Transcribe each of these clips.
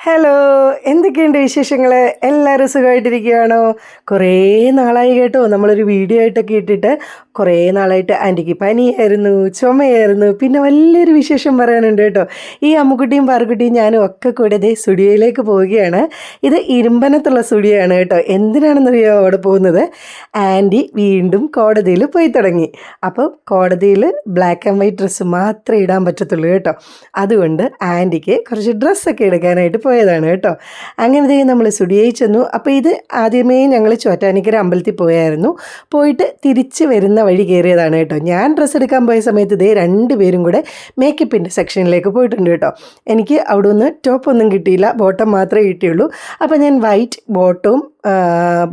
Hello എന്തൊക്കെയുണ്ട് വിശേഷങ്ങൾ എല്ലാവരും സുഖമായിട്ടിരിക്കുകയാണോ? കുറേ നാളായി കേട്ടോ നമ്മളൊരു വീഡിയോ ആയിട്ടൊക്കെ ഇട്ടിട്ട് കുറേ നാളായിട്ട് ആന്റിക്ക് പനിയായിരുന്നു ചുമയായിരുന്നു പിന്നെ വലിയൊരു വിശേഷം പറയാനുണ്ട് കേട്ടോ. ഈ അമ്മുക്കുട്ടിയും പാറുക്കുട്ടിയും ഞാനും ഒക്കെ കൂടെ ഇതേ സ്റ്റുഡിയോയിലേക്ക് പോവുകയാണ്. ഇത് ഇരുമ്പനത്തുള്ള സ്റ്റുഡിയോ ആണ് കേട്ടോ. എന്തിനാണെന്നറിയോ അവിടെ പോകുന്നത്? ആന്റി വീണ്ടും കോടതിയിൽ പോയി തുടങ്ങി. അപ്പോൾ കോടതിയിൽ ബ്ലാക്ക് ആൻഡ് വൈറ്റ് ഡ്രസ്സ് മാത്രമേ ഇടാൻ പറ്റത്തുള്ളൂ കേട്ടോ. അതുകൊണ്ട് ആന്റിക്ക് കുറച്ച് ഡ്രസ്സൊക്കെ എടുക്കാനായിട്ട് പോയതാണ് കേട്ടോ. അങ്ങനെ ദേ നമ്മൾ സ്റ്റുഡിയോയിൽ ചെന്നു. അപ്പോൾ ഇത് ആദ്യമേ ഞങ്ങൾ ചോറ്റാനിക്കര അമ്പലത്തിൽ പോയായിരുന്നു. പോയിട്ട് തിരിച്ച് വരുന്ന വഴി കയറിയതാണ് കേട്ടോ. ഞാൻ ഡ്രസ്സ് എടുക്കാൻ പോയ സമയത്ത് ഇതേ രണ്ട് പേരും കൂടെ മേക്കപ്പിന്റെ സെക്ഷനിലേക്ക് പോയിട്ടുണ്ട് കേട്ടോ. എനിക്ക് അവിടെ നിന്ന് ടോപ്പൊന്നും കിട്ടിയില്ല. ബോട്ടം മാത്രമേ കിട്ടിയുള്ളൂ. അപ്പോൾ ഞാൻ വൈറ്റ് ബോട്ടവും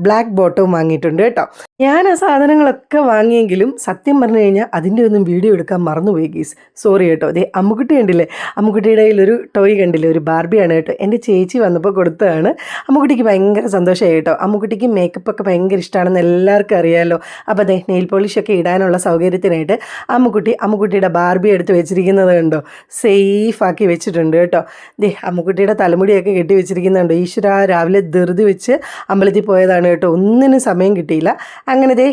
ബ്ലാക്ക് ബോട്ടവും വാങ്ങിയിട്ടുണ്ട് കേട്ടോ. ഞാൻ ആ സാധനങ്ങളൊക്കെ വാങ്ങിയെങ്കിലും സത്യം പറഞ്ഞു കഴിഞ്ഞാൽ അതിന്റെ ഒന്നും വീഡിയോ എടുക്കാൻ മറന്നുപോയി ഗീസ്. സോറി കേട്ടോ. അതെ അമ്മുക്കുട്ടി കണ്ടില്ലേ? അമ്മുക്കുട്ടിയുടെ ഒരു ടോയ് കണ്ടില്ലേ? ഒരു ബാർബിയാണ് കേട്ടോ. എന്റെ ചേച്ചി വന്നപ്പോൾ കൊടുത്തതാണ്. അമ്മുക്കുട്ടിക്ക് ഭയങ്കര സന്തോഷമായി കേട്ടോ. അമ്മുക്കുട്ടിക്ക് മേക്കപ്പ് ഒക്കെ ഭയങ്കര ഇഷ്ടമാണെന്ന് എല്ലാവർക്കും അറിയാമല്ലോ അപ്പോൾ അതെ നെയിൽ പോളിഷൊക്കെ ഇടാനുള്ള സൗകര്യത്തിനായിട്ട് അമ്മുക്കുട്ടി അമ്മുക്കുട്ടിയുടെ ബാർബി എടുത്ത് വെച്ചിരിക്കുന്നത് കണ്ടോ? സേഫ് ആക്കി വെച്ചിട്ടുണ്ട് കേട്ടോ. ദേ അമ്മുക്കുട്ടിയുടെ തലമുടിയൊക്കെ കെട്ടി വെച്ചിരിക്കുന്നുണ്ടോ ഈശ്വര രാവിലെ ധൃതി വെച്ച് അമ്പലത്തിൽ പോയതാണ് കേട്ടോ. ഒന്നിനും സമയം കിട്ടിയില്ല. അങ്ങനെ ദേ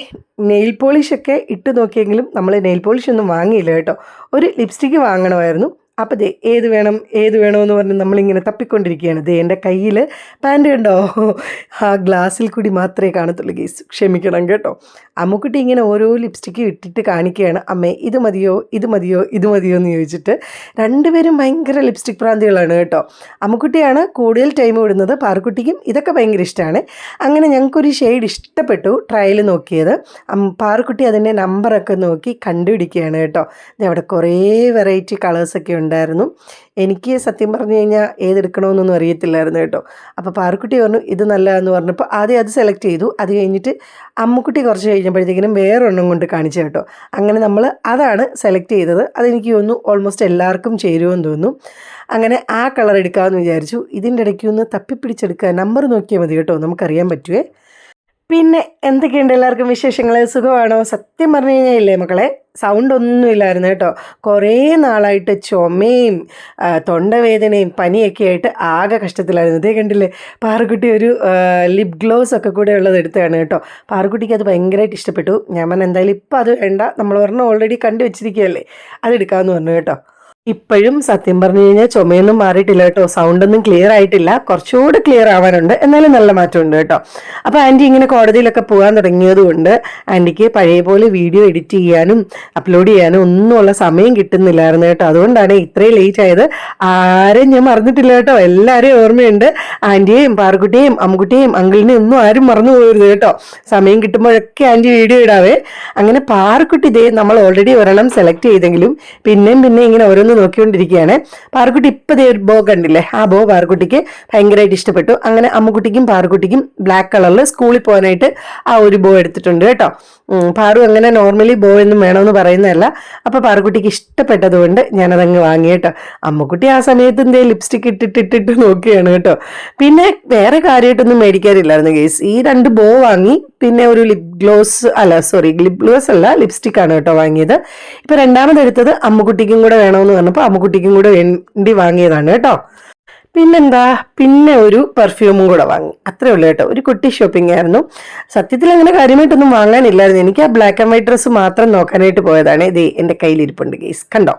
നെയിൽ പോളിഷൊക്കെ ഇട്ട് നോക്കിയെങ്കിലും നമ്മൾ നെയിൽ പോളിഷ് ഒന്നും വാങ്ങിയില്ല കേട്ടോ. ഒരു ലിപ്സ്റ്റിക്ക് വാങ്ങണമായിരുന്നു. അപ്പോൾ ദേ ഏത് വേണം ഏത് വേണമെന്ന് പറഞ്ഞ് നമ്മളിങ്ങനെ തപ്പിക്കൊണ്ടിരിക്കുകയാണ്. ദേ എന്റെ കയ്യിൽ പാന്റ് ഉണ്ടോ ആ ഗ്ലാസ്സിൽ കൂടി മാത്രമേ കാണത്തുള്ളൂ ഗീസ് ക്ഷമിക്കണം കേട്ടോ. അമ്മുക്കുട്ടി ഇങ്ങനെ ഓരോ ലിപ്സ്റ്റിക്ക് ഇട്ടിട്ട് കാണിക്കുകയാണ്. അമ്മേ ഇത് മതിയോ ഇത് മതിയോ ഇത് മതിയോ എന്ന് ചോദിച്ചിട്ട് രണ്ടുപേരും ഭയങ്കര ലിപ്സ്റ്റിക് പ്രാന്തികളാണ് കേട്ടോ. അമ്മുക്കുട്ടിയാണ് കൂടുതൽ ടൈം വിടുന്നത് പാറുക്കുട്ടിക്കും ഇതൊക്കെ ഭയങ്കര ഇഷ്ടമാണ്. അങ്ങനെ ഞങ്ങൾക്കൊരു ഷെയ്ഡ് ഇഷ്ടപ്പെട്ടു ട്രയൽ നോക്കിയത്. പാറുക്കുട്ടി അതിന്റെ നമ്പറൊക്കെ നോക്കി കണ്ടുപിടിക്കുകയാണ് കേട്ടോ. അവിടെ കുറേ വെറൈറ്റി കളേഴ്സൊക്കെ ഉണ്ടായിരുന്നു എനിക്ക് സത്യം പറഞ്ഞു കഴിഞ്ഞാൽ ഏതെടുക്കണമെന്നൊന്നും അറിയത്തില്ലായിരുന്നു കേട്ടോ. അപ്പോൾ പാറുക്കുട്ടി പറഞ്ഞു ഇത് നല്ലതെന്ന് പറഞ്ഞപ്പോൾ ആദ്യം അത് സെലക്ട് ചെയ്തു. അത് കഴിഞ്ഞിട്ട് അമ്മുക്കുട്ടി കുറച്ച് കഴിഞ്ഞപ്പോഴത്തേക്കിനും വേറൊരെണ്ണം കൊണ്ട് കാണിച്ചു കേട്ടോ. അങ്ങനെ നമ്മൾ അതാണ് സെലക്ട് ചെയ്തത്. അതെനിക്ക് തോന്നുന്നു ഓൾമോസ്റ്റ് എല്ലാവർക്കും ചേരുമെന്ന് തോന്നുന്നു. അങ്ങനെ ആ കളർ എടുക്കാമെന്ന് വിചാരിച്ചു. ഇതിന്റെ ഇടയ്ക്ക് ഒന്ന് തപ്പിപ്പിടിച്ചെടുക്കുക നമ്പർ നോക്കിയാൽ മതി കേട്ടോ. നമുക്കറിയാൻ പറ്റുമേ പിന്നെ എന്തൊക്കെയുണ്ട് എല്ലാവർക്കും വിശേഷങ്ങൾ സുഖമാണോ? സത്യം പറഞ്ഞു കഴിഞ്ഞാൽ ഇല്ലേ മക്കളെ സൗണ്ട് ഒന്നും ഇല്ലായിരുന്നു കേട്ടോ. കുറേ നാളായിട്ട് ചുമയും തൊണ്ടവേദനയും പനിയൊക്കെ ആയിട്ട് ആകെ കഷ്ടത്തിലായിരുന്നു. ഇതേ കണ്ടില്ലേ പാറുക്കുട്ടി ഒരു ലിപ് ഗ്ലോസ് ഒക്കെ കൂടെ ഉള്ളത് എടുത്തതാണ് കേട്ടോ. പാറുക്കുട്ടിക്ക് അത് ഭയങ്കരമായിട്ട് ഇഷ്ടപ്പെട്ടു. ഞാൻ എന്തായാലും ഇപ്പം അത് വേണ്ട. നമ്മൾ പറഞ്ഞ ഓൾറെഡി കണ്ടു വെച്ചിരിക്കുകയല്ലേ അതെടുക്കാമെന്ന് പറഞ്ഞു കേട്ടോ. ഇപ്പോഴും സത്യം പറഞ്ഞു കഴിഞ്ഞാൽ ചുമയൊന്നും മാറിയിട്ടില്ല കേട്ടോ. സൗണ്ടൊന്നും ക്ലിയർ ആയിട്ടില്ല. കുറച്ചുകൂടെ ക്ലിയർ ആവാനുണ്ട്. എന്നാലും നല്ല മാറ്റമുണ്ട് കേട്ടോ. അപ്പോൾ ആന്റി ഇങ്ങനെ കോടതിയിലൊക്കെ പോകാൻ തുടങ്ങിയതുകൊണ്ട് ആന്റിക്ക് പഴയ പോലെ വീഡിയോ എഡിറ്റ് ചെയ്യാനും അപ്ലോഡ് ചെയ്യാനും ഒന്നുമുള്ള സമയം കിട്ടുന്നില്ലായിരുന്നു കേട്ടോ. അതുകൊണ്ടാണ് ഇത്രയും ലേറ്റ് ആയത്. ആരെയും ഞാൻ മറന്നിട്ടില്ല കേട്ടോ. എല്ലാവരെയും ഓർമ്മയുണ്ട്. ആന്റിയെയും പാറുക്കുട്ടിയെയും അമ്മുക്കുട്ടിയെയും അങ്കിളിനെയും ഒന്നും ആരും മറന്നു പോകരുത് കേട്ടോ. സമയം കിട്ടുമ്പോഴൊക്കെ ആന്റി വീഡിയോ ഇടാവേ. അങ്ങനെ പാറുക്കുട്ടി ഇതേ നമ്മൾ ഓൾറെഡി ഒരെണ്ണം സെലക്ട് ചെയ്തെങ്കിലും പിന്നെയും പിന്നെ ഇങ്ങനെ ഓരോന്ന് നോക്കിക്കൊണ്ടിരിക്കുകയാണ്. പാറുക്കുട്ടി ഇപ്പം ദേ ഒരു ബോ കണ്ടില്ലേ? ആ ബോ പാറുക്കുട്ടിക്ക് ഭയങ്കരമായിട്ട് ഇഷ്ടപ്പെട്ടു. അങ്ങനെ അമ്മുക്കുട്ടിക്കും പാറുക്കുട്ടിക്കും ബ്ലാക്ക് കളറിൽ സ്കൂളിൽ പോകാനായിട്ട് ആ ഒരു ബോ എടുത്തിട്ടുണ്ട് കേട്ടോ. പാറു അങ്ങനെ നോർമലി ബോ എന്നും വേണമെന്ന് പറയുന്നതല്ല. അപ്പോൾ പാറുക്കുട്ടിക്ക് ഇഷ്ടപ്പെട്ടതുകൊണ്ട് ഞാനതങ്ങ് വാങ്ങി കേട്ടോ. അമ്മുക്കുട്ടി ആ സമയത്ത് എന്തേ ലിപ്സ്റ്റിക് ഇട്ടിട്ടിട്ടിട്ട് നോക്കുകയാണ് കേട്ടോ. പിന്നെ വേറെ കാര്യമായിട്ടൊന്നും മേടിക്കാറില്ലായിരുന്നു ഗേസ് ഈ രണ്ട് ബോ വാങ്ങി പിന്നെ ഒരു ലിപ് ഗ്ലോസ് അല്ല സോറി ലിപ് ഗ്ലോസ് അല്ല ലിപ്സ്റ്റിക് ആണ് കേട്ടോ വാങ്ങിയത്. ഇപ്പൊ രണ്ടാമത് എടുത്തത് അമ്മുക്കുട്ടിക്കും കൂടെ വേണമെന്ന് പറഞ്ഞപ്പോൾ അമ്മുക്കുട്ടിക്കും കൂടെ വേണ്ടി വാങ്ങിയതാണ് കേട്ടോ. പിന്നെന്താ? പിന്നെ ഒരു പെർഫ്യൂമും കൂടെ വാങ്ങി. അത്രേ ഉള്ളൂ കേട്ടോ. ഒരു കുട്ടി ഷോപ്പിംഗ് ആയിരുന്നു. സത്യത്തിൽ അങ്ങനെ കാര്യമായിട്ടൊന്നും വാങ്ങാനില്ലായിരുന്നു. എനിക്ക് ആ ബ്ലാക്ക് ആൻഡ് വൈറ്റ് ഡ്രസ്സ് മാത്രം നോക്കാനായിട്ട് പോയതാണ്. ഇത് എന്റെ കയ്യിലിരിപ്പുണ്ട് ഗേസ് കണ്ടോ?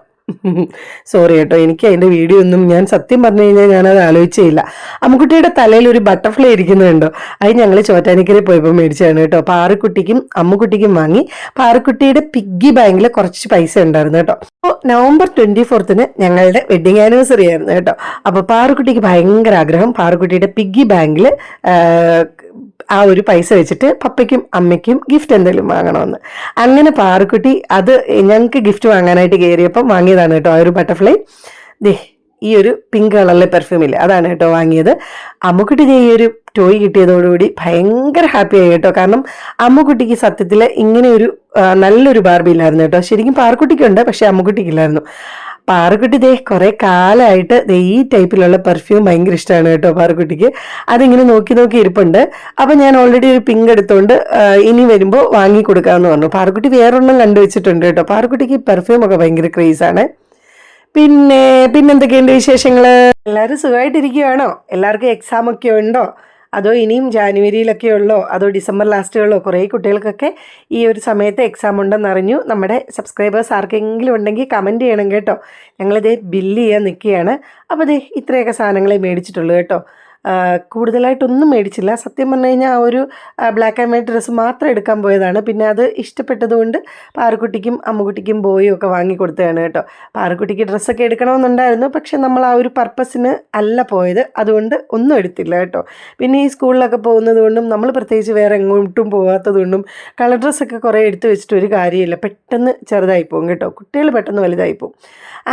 സോറി കേട്ടോ എനിക്ക് അതിന്റെ വീഡിയോ ഒന്നും ഞാൻ സത്യം പറഞ്ഞു കഴിഞ്ഞാൽ ഞാനത് ആലോചിച്ചില്ല അമ്മുക്കുട്ടിയുടെ തലയിൽ ഒരു ബട്ടർഫ്ലൈ ഇരിക്കുന്നുണ്ടോ? അത് ഞങ്ങൾ ചോറ്റാനിക്കരെ പോയപ്പോൾ മേടിച്ചതാണ് കേട്ടോ. പാറുക്കുട്ടിക്കും അമ്മുക്കുട്ടിക്കും വാങ്ങി. പാറുക്കുട്ടിയുടെ പിഗ്ഗി ബാങ്കിൽ കുറച്ച് പൈസ ഉണ്ടായിരുന്നു കേട്ടോ. അപ്പോൾ നവംബർ ട്വന്റി ഫോർത്തിന് ഞങ്ങളുടെ വെഡിങ് ആനിവേഴ്സറി ആയിരുന്നു കേട്ടോ. അപ്പോൾ പാറുക്കുട്ടിക്ക് ഭയങ്കര ആഗ്രഹം. പാറുക്കുട്ടിയുടെ പിഗ്ഗി ബാങ്കിൽ ആ ഒരു പൈസ വെച്ചിട്ട് പപ്പയ്ക്കും അമ്മയ്ക്കും ഗിഫ്റ്റ് എന്തെങ്കിലും വാങ്ങണമെന്ന്. അങ്ങനെ പാറുക്കുട്ടി അത് ഞങ്ങൾക്ക് ഗിഫ്റ്റ് വാങ്ങാനായിട്ട് കയറിയപ്പം വാങ്ങിയതാണ് കേട്ടോ ആ ഒരു ബട്ടർഫ്ലൈ ദേ ഈ ഒരു പിങ്ക് കളറിലെ പെർഫ്യൂം ഇല്ലേ അതാണ് കേട്ടോ വാങ്ങിയത്. അമ്മുക്കുട്ടി ഈ ഒരു ടോയ് കിട്ടിയതോടുകൂടി ഭയങ്കര ഹാപ്പി ആയി കേട്ടോ. കാരണം അമ്മുക്കുട്ടിക്ക് സത്യത്തിൽ ഇങ്ങനെ ഒരു നല്ലൊരു ബാർബി ഇല്ലായിരുന്നു കേട്ടോ. ശരിക്കും പാറുക്കുട്ടിക്കുണ്ട് പക്ഷെ അമ്മുക്കുട്ടിക്കില്ലായിരുന്നു. പാറുക്കുട്ടി ദേ കുറെ കാലമായിട്ട് ദേ ഈ ടൈപ്പിലുള്ള പെർഫ്യൂം ഭയങ്കര ഇഷ്ടമാണ് കേട്ടോ പാറുകുട്ടിക്ക് അതിങ്ങനെ നോക്കി നോക്കി ഇരിപ്പുണ്ട്. അപ്പൊ ഞാൻ ഓൾറെഡി ഒരു പിങ്ക് എടുത്തുകൊണ്ട് ഇനി വരുമ്പോൾ വാങ്ങി കൊടുക്കാമെന്ന് പറഞ്ഞു. പാറുക്കുട്ടി വേറൊന്നും കണ്ടുവച്ചിട്ടുണ്ട് കേട്ടോ. പാറുകുട്ടിക്ക് പെർഫ്യൂം ഒക്കെ ഭയങ്കര ക്രേസ് ആണ്. പിന്നെ പിന്നെന്തൊക്കെയുണ്ട് വിശേഷങ്ങൾ എല്ലാവരും സുഖമായിട്ടിരിക്കുകയാണോ എല്ലാവർക്കും എക്സാം ഒക്കെ ഉണ്ടോ? അതോ ഇനിയും ജാനുവരിയിലൊക്കെ ഉള്ളോ? അതോ ഡിസംബർ ലാസ്റ്റുകളോ കുറേ കുട്ടികൾക്കൊക്കെ ഈ ഒരു സമയത്ത് എക്സാം ഉണ്ടെന്ന് അറിഞ്ഞു. നമ്മുടെ സബ്സ്ക്രൈബേഴ്സ് ആർക്കെങ്കിലും ഉണ്ടെങ്കിൽ കമന്റ് ചെയ്യണം കേട്ടോ. ഞങ്ങളിത് ബില്ല് ചെയ്യാൻ നിൽക്കുകയാണ്. അപ്പോൾ ദേ ഇത്രയൊക്കെ സാധനങ്ങളെ മേടിച്ചിട്ടുള്ളൂ കേട്ടോ. കൂടുതലായിട്ടൊന്നും മേടിച്ചില്ല. സത്യം പറഞ്ഞു കഴിഞ്ഞാൽ ആ ഒരു ബ്ലാക്ക് ആൻഡ് വൈറ്റ് ഡ്രസ്സ് മാത്രം എടുക്കാൻ പോയതാണ്. പിന്നെ അത് ഇഷ്ടപ്പെട്ടതുകൊണ്ട് പാറുക്കുട്ടിക്കും അമ്മുകുട്ടിക്കും ബോയും ഒക്കെ വാങ്ങി കൊടുത്തതാണ് കേട്ടോ. പാറുക്കുട്ടിക്ക് ഡ്രസ്സൊക്കെ എടുക്കണമെന്നുണ്ടായിരുന്നു. പക്ഷെ നമ്മൾ ആ ഒരു പർപ്പസിന് അല്ല പോയത്. അതുകൊണ്ട് ഒന്നും എടുത്തില്ല കേട്ടോ. പിന്നെ ഈ സ്കൂളിലൊക്കെ പോകുന്നത് കൊണ്ടും നമ്മൾ പ്രത്യേകിച്ച് വേറെ എങ്ങോട്ടും പോകാത്തത് കൊണ്ടും കളർ ഡ്രസ്സൊക്കെ കുറേ എടുത്ത് വെച്ചിട്ട് ഒരു കാര്യമില്ല. പെട്ടെന്ന് ചെറുതായി പോകും കേട്ടോ. കുട്ടികൾ പെട്ടെന്ന് വലുതായി പോകും.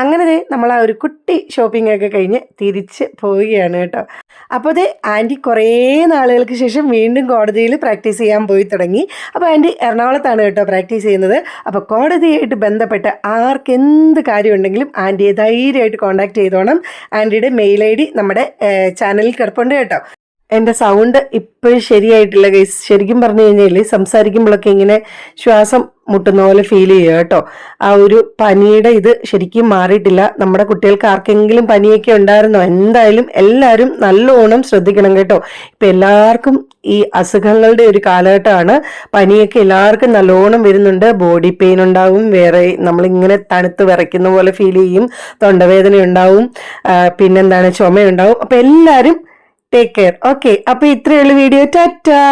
അങ്ങനെ നമ്മൾ ആ ഒരു കുട്ടി ഷോപ്പിംഗ് ഒക്കെ കഴിഞ്ഞ് തിരിച്ച് പോവുകയാണ് കേട്ടോ. അപ്പോൾ അത് ആന്റി കുറേ നാളുകൾക്ക് ശേഷം വീണ്ടും കോടതിയിൽ പ്രാക്ടീസ് ചെയ്യാൻ പോയി തുടങ്ങി. അപ്പോൾ ആന്റി എറണാകുളത്താണ് കേട്ടോ പ്രാക്ടീസ് ചെയ്യുന്നത്. അപ്പോൾ കോടതിയായിട്ട് ബന്ധപ്പെട്ട് ആർക്കെന്ത് കാര്യമുണ്ടെങ്കിലും ആന്റിയെ ധൈര്യമായിട്ട് കോൺടാക്ട് ചെയ്തോണം. ആന്റിയുടെ മെയിൽ ഐ ഡി നമ്മുടെ ചാനലിൽ കിടപ്പുണ്ട് കേട്ടോ. എന്റെ സൗണ്ട് ഇപ്പോഴും ശരിയായിട്ടില്ല ഗൈസ്. ശരിക്കും പറഞ്ഞു കഴിഞ്ഞാൽ സംസാരിക്കുമ്പോഴൊക്കെ ഇങ്ങനെ ശ്വാസം മുട്ടുന്ന പോലെ ഫീൽ ചെയ്യുക കേട്ടോ. ആ ഒരു പനിയുടെ ഇത് ശരിക്കും മാറിയിട്ടില്ല. നമ്മുടെ കുട്ടികൾക്ക് ആർക്കെങ്കിലും പനിയൊക്കെ ഉണ്ടായിരുന്നോ? എന്തായാലും എല്ലാവരും നല്ലോണം ശ്രദ്ധിക്കണം കേട്ടോ. ഇപ്പം എല്ലാവർക്കും ഈ അസുഖങ്ങളുടെ ഒരു കാലഘട്ടമാണ്. പനിയൊക്കെ എല്ലാവർക്കും നല്ലോണം വരുന്നുണ്ട്. ബോഡി പെയിൻ ഉണ്ടാവും. വേറെ നമ്മളിങ്ങനെ തണുത്ത് വിറയ്ക്കുന്ന പോലെ ഫീൽ ചെയ്യും. തൊണ്ടവേദന ഉണ്ടാവും. പിന്നെന്താണ്? ചുമയുണ്ടാവും. അപ്പം എല്ലാവരും ടേക്ക് കെയർ ഓക്കെ അപ്പോൾ ഇത്രയുള്ള വീഡിയോ ടാറ്റാ!